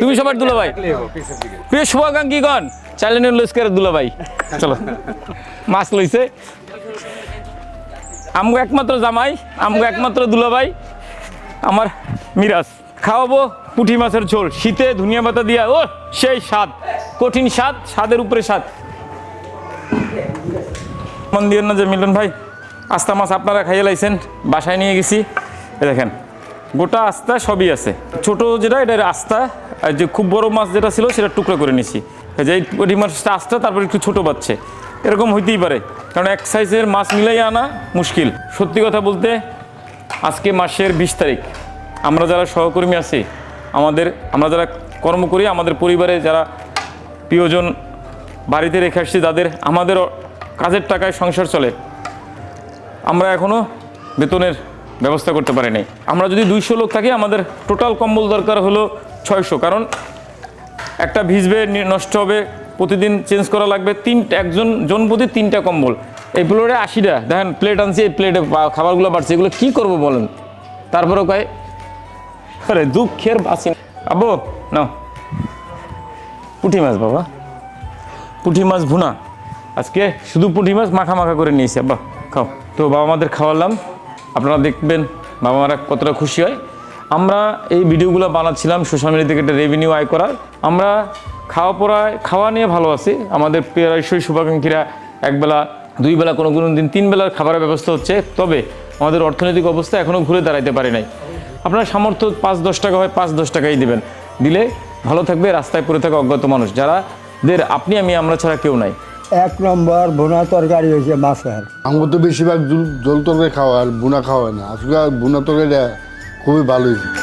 তুমি সবার দুলাভাই। প্রিয় শুভাকাঙ্ক্ষীগণ চ্যালেঞ্জের লস্কার দুলাভাই। চলো। মাছ লইছে। আমগো একমাত্র জামাই আমগো একমাত্র দুলাভাই আমার মিরাজ। খাওয়াবো পুঁটি মাছের ঝোল শীতে ধনিয়া পাতা দিয়া। ও সেই স্বাদ কঠিন স্বাদ স্বাদের উপরে স্বাদ। মন দিয়েন না যে মিলন ভাই আস্তা মাছ আপনারা খাইয়ে লাইছেন বাসায় নিয়ে গেছি। দেখেন। গোটা আস্তা সবই আছে। ছোট যেটা এটা আস্তা, আর যে খুব বড় মাছ যেটা ছিল, সেটা টুকরো করে নিছি। যে এই মাছটা আস্তা, তারপর একটু ছোট পাচ্ছে এরকম হইতেই পারে, কারণ এক সাইজের মাছ মিলাই আনা মুশকিল। সত্যি কথা বলতে, আজকে মাসের বিশ তারিখ। আমরা যারা সহকর্মী আছি, আমাদের, আমরা যারা কর্ম করি, আমাদের পরিবারে যারা প্রিয়জন বাড়িতে রেখে আসছি, যাদের আমাদের কাজের টাকায় সংসার চলে, আমরা এখনও বেতনের ব্যবস্থা করতে পারি নাই আমরা যদি দুইশো লোক থাকি, আমাদের টোটাল কম্বল দরকার হলো ছয়শো। কারণ একটা ভিজবে নষ্ট হবে, প্রতিদিন চেঞ্জ করা লাগবে। তিন, একজন, জন প্রতি তিনটা কম্বল। এই প্লেটে আশিটা। দেখেন প্লেট আনছি, এই প্লেটে খাবারগুলো বাড়ছে। এগুলো কী করব বলেন? তারপরেও কয়, আরে দুঃখের বাসি আবো না পুঁটি মাছ বাবা। পুঁটি মাছ ভুনা। আজকে শুধু পুঁটি মাছ মাখা মাখা করে নিয়েছি, আব্বা। খাও। তো বাবা আমাদের খাওয়ালাম। আপনারা দেখবেন বাবা মারা কতটা খুশি হয়। আমরা এই ভিডিওগুলো বানাচ্ছিলাম সোশ্যাল মিডিয়া থেকে একটা রেভিনিউ আয় করার। আমরা খাওয়া পড়ায় খাওয়া নিয়ে ভালো আছি। আমাদের প্রায়শই শুভাকাঙ্ক্ষীরা একবেলা দুই বেলা কোনো কোনো দিন তিন বেলার খাবারের ব্যবস্থা হচ্ছে। তবে আমাদের অর্থনৈতিক অবস্থা এখনও ঘুরে দাঁড়াইতে পারে নাই। আপনার সামর্থ্য পাঁচ দশ টাকা হয়, পাঁচ দশ টাকাই দিবেন। দিলে ভালো থাকবে, রাস্তায় পড়ে থাকা অজ্ঞাত মানুষ। যারা দের আপনি, আমি, আমরা ছাড়া কেউ নাই। এক নম্বর ভুনা তরকারি হয়েছে মাছের। আমার তো বেশিরভাগ জল- জল তরকারি খাওয়া আর বুনা খাওয়া হয় না। আজকে বোনা তরকারিটা খুবই ভালো হয়েছে।